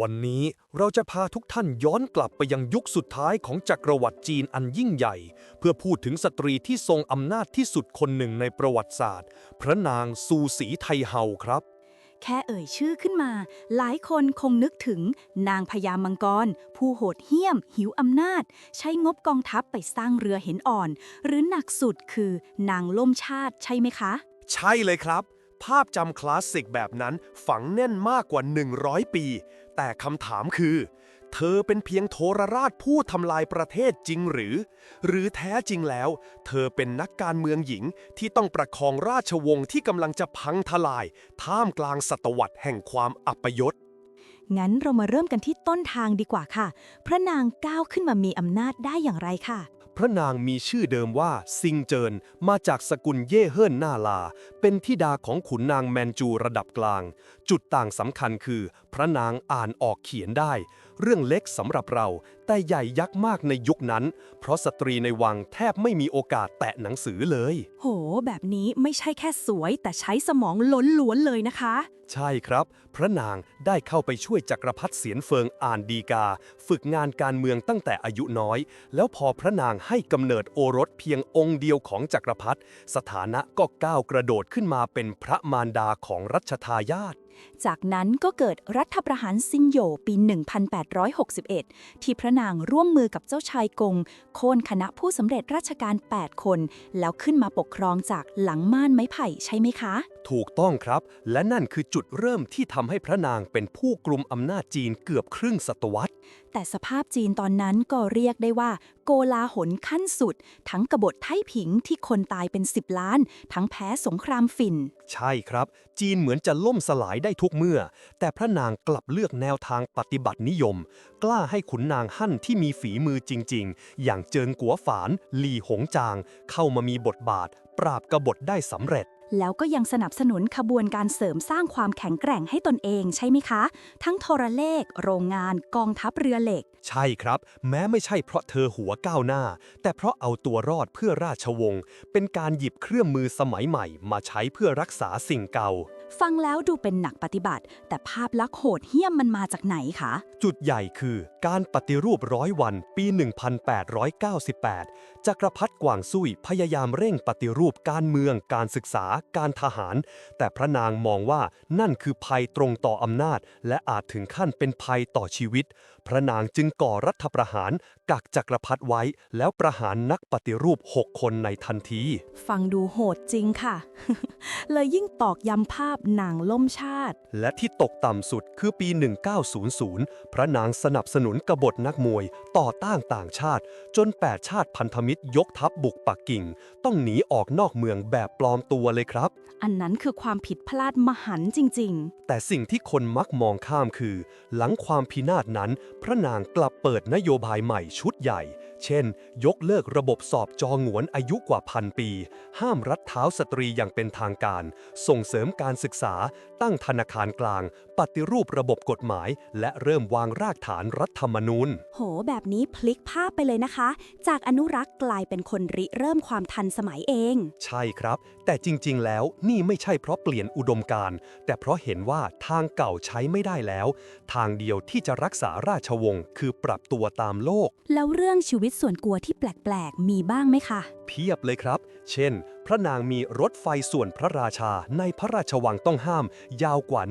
วันนี้เราจะพาทุกท่านย้อนกลับไปยังยุคสุดท้ายของจักรวรรดิจีนอันยิ่งใหญ่ เพื่อพูดถึงสตรีที่ทรงอำนาจที่สุดคนหนึ่งในประวัติศาสตร์ พระนางซูสีไทเฮาครับ แค่เอ่ยชื่อขึ้นมา หลายคนคงนึกถึงนางพญามังกร ผู้โหดเหี้ยม หิวอำนาจ ใช้งบกองทัพไปสร้างเรือเห็นอ่อน หรือหนักสุดคือนางล่มชาติใช่ไหมคะ ใช่เลยครับ ภาพจำคลาสสิกแบบนั้นฝังแน่นมากกว่า 100 ปี แต่คำถามคือ เธอเป็นเพียงโทรราชผู้ทำลายประเทศจริงหรือ หรือแท้จริงแล้ว เธอเป็นนักการเมืองหญิงที่ต้องประคองราชวงศ์ที่กำลังจะพังทลาย ท่ามกลางศตวรรษแห่งความอัปยศงั้นเรามาเริ่มกันที่ต้นทางดีกว่าค่ะ พระนางก้าวขึ้นมามีอำนาจได้อย่างไรค่ะ พระนางมีชื่อเดิมว่าซิงเจินมาจากสกุลเย่เฮิ่นนาลา เป็นธิดาของขุนนางแมนจูระดับกลาง จุดต่างสำคัญคือ พระนางอ่านออกเขียนได้ เรื่องเล็กสำหรับเรา แต่ใหญ่ยักษ์มากในยุคนั้น เพราะสตรีในวังแทบไม่มีโอกาสแตะหนังสือเลย โห แบบนี้ไม่ใช่แค่สวย แต่ใช้สมองล้นล้วนๆเลยนะคะ ใช่ครับ พระนางได้เข้าไปช่วยจักรพรรดิเสียนเฟิงอ่านดีกา ฝึกงานการเมืองตั้งแต่อายุน้อย แล้วพอพระนางให้กำเนิดโอรสเพียงองค์เดียวของจักรพรรดิสถานะก็ก้าวกระโดดขึ้นมาเป็นพระมารดาของรัชทายาท จากนั้นก็เกิดรัฐประหารซินโยปี 1861 ที่พระนางร่วมมือกับเจ้าชายกง โค่นคณะผู้สำเร็จราชการ 8 คน แล้วขึ้นมาปกครองจากหลังม่านไม้ไผ่ใช่ไหมคะ ถูกต้องครับ และนั่นคือจุดเริ่มที่ทำให้พระนางเป็นผู้กลุ่มอำนาจจีนเกือบครึ่งศตวรรษ แต่สภาพจีนตอนนั้นก็เรียกได้ว่า โกลาหลขั้นสุด ทั้งกบฏไทผิงที่คนตายเป็น 10 ล้าน ทั้งแพ้สงครามฝิ่น ใช่ครับ จีนเหมือนจะล่มสลายได้ทุกเมื่อ แต่พระนางกลับเลือกแนวทางปฏิบัตินิยม กล้าให้ขุนนางฮั่นที่มีฝีมือจริง ๆ อย่างเจิงกัวฝาน หลี่หงจาง เข้ามามีบทบาท ปราบกบฏได้สำเร็จ แล้วก็ยังสนับสนุนขบวนการเสริมสร้างความแข็งแกร่งให้ตนเองใช่ไหมคะ ทั้งโทรเลข โรงงาน กองทัพเรือเหล็ก ใช่ครับ แม้ไม่ใช่เพราะเธอหัวก้าวหน้า แต่เพราะเอาตัวรอดเพื่อราชวงศ์เป็นการหยิบเครื่องมือสมัยใหม่ มาใช้เพื่อรักษาสิ่งเก่า ฟังแล้วดูเป็นหนักปฏิบัติ แต่ภาพลักษณ์โหดเหี้ยมมันมาจากไหนคะ จุดใหญ่คือการปฏิรูปร้อยวันปี 1898 จักรพรรดิกวางซุยพยายามเร่งปฏิรูปการเมือง การศึกษา การทหาร แต่พระนางมองว่านั่นคือภัยตรงต่ออำนาจ และอาจถึงขั้นเป็นภัยต่อชีวิต พระนางจึงก่อรัฐประหาร กักจักรพรรดิไว้ แล้วประหารนักปฏิรูป 6 คนในทันที ฟังดูโหดจริงค่ะ เลยยิ่งตอกย้ำภาพนางล่มชาติ และที่ตกต่ำสุดคือปี 1900 พระนางสนับสนุนกบฏนักมวย ต่อต้านต่างชาติ จน 8 ชาติพันธมิตรยกทัพบุกปักกิ่ง ต้องหนีออกนอกเมืองแบบปลอมตัวเลยครับ อันนั้นคือความผิดพลาดมหันต์จริงแต่สิ่งที่คนมักมองข้ามคือ หลังความพินาศนั้นพระนางกลับเปิดนโยบายใหม่ชุดใหญ่ เช่น ยกเลิกระบบสอบจองหวนอายุกว่าพันปี ห้ามรัดเท้าสตรีอย่างเป็นทางการ ส่งเสริมการศึกษา ตั้งธนาคารกลาง ปฏิรูประบบกฎหมาย และเริ่มวางรากฐานรัฐธรรมนูญๆโห แบบนี้พลิกภาพไปเลยนะคะ จากอนุรักษ์กลายเป็นคนริเริ่มความทันสมัยเอง ใช่ครับ แต่จริง ๆ แล้วนี่ไม่ใช่เพราะเปลี่ยนอุดมการณ์ แต่เพราะเห็นว่าทางเก่าใช้ไม่ได้แล้ว ทางเดียวที่จะรักษาราชวงศ์คือปรับตัวตามโลก แล้วเรื่องชีวิตส่วนกลัวที่แปลก ๆ มีบ้างไหมคะ เพียบเลยครับ เช่น พระนางมีรถไฟส่วนพระราชาในพระราชวังต้องห้าม ยาวกว่า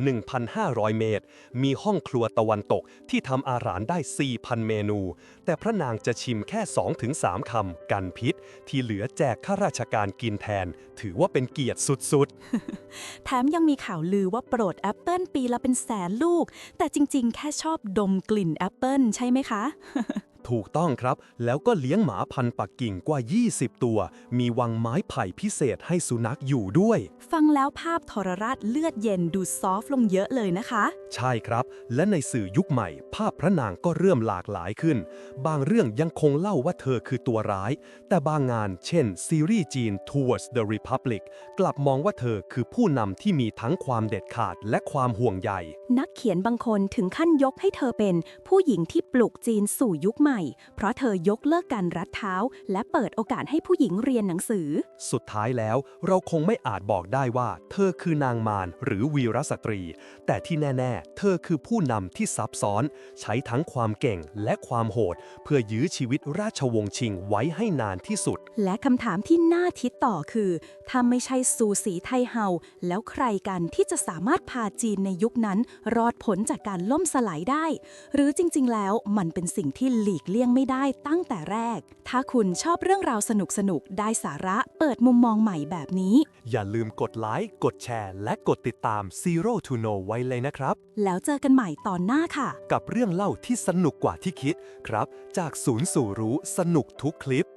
1,500 เมตร มีห้องครัวตะวันตกที่ทำอาหารได้ 4,000 เมนู แต่พระนางจะชิมแค่ 2-3 คำกันพิษ ที่เหลือแจกข้าราชการกินแทน ถือว่าเป็นเกียรติสุดๆ แถมยังมีข่าวลือว่าโปรดแอปเปิลปีละเป็นแสนลูก แต่จริงๆ แค่ชอบดมกลิ่นแอปเปิลใช่ไหมคะ ถูกต้องครับ แล้วก็เลี้ยงหมาพันธุ์ปักกิ่งกว่า 20 ตัว มีวังไม้ไผ่พิเศษให้สุนัขอยู่ด้วย ฟังแล้วภาพทรราชเลือดเย็นดูซอฟต์ลงเยอะเลยนะคะ ใช่ครับ และในสื่อยุคใหม่ ภาพพระนางก็เริ่มหลากหลายขึ้น บางเรื่องยังคงเล่าว่าเธอคือตัวร้าย แต่บางงานเช่น ซีรีส์จีน Towards the Republic กลับมองว่าเธอคือผู้นำที่มีทั้งความเด็ดขาดและความห่วงใย นักเขียนบางคนถึงขั้นยกให้เธอเป็นผู้หญิงที่ปลุกจีนสู่ยุคใหม่ม่เพราะเธอยกเลิกการรัดเท้า และเปิดโอกาสให้ผู้หญิงเรียนหนังสือ สุดท้ายแล้วเราคงไม่อาจบอกได้ว่า เธอคือนางมารหรือวีรสตรี แต่ที่แน่ ๆ เธอคือผู้นำที่ซับซ้อน ใช้ทั้งความเก่งและความโหด เพื่อยื้อชีวิตราชวงศ์ชิงไว้ให้นานที่สุด และคำถามที่น่าคิดต่อคือถ้าไม่ใช่ซูสีไทเฮาแล้วใครกันที่จะสามารถพาจีนในยุคนั้น รอดผลจากการล่มสลายได้ หรือจริง ๆ แล้วมันเป็นสิ่งที่หลีกเลี่ยงไม่ได้ตั้งแต่แรก ถ้าคุณชอบเรื่องราวสนุกๆได้สาระเปิดมุมมองใหม่แบบนี้ อย่าลืมกดไลค์ กดแชร์ และกดติดตาม Zero to Know ไว้เลยนะครับ แล้วเจอกันใหม่ตอนหน้าค่ะ กับเรื่องเล่าที่สนุกกว่าที่คิดครับ จากศูนย์สู่รู้สนุกทุกคลิป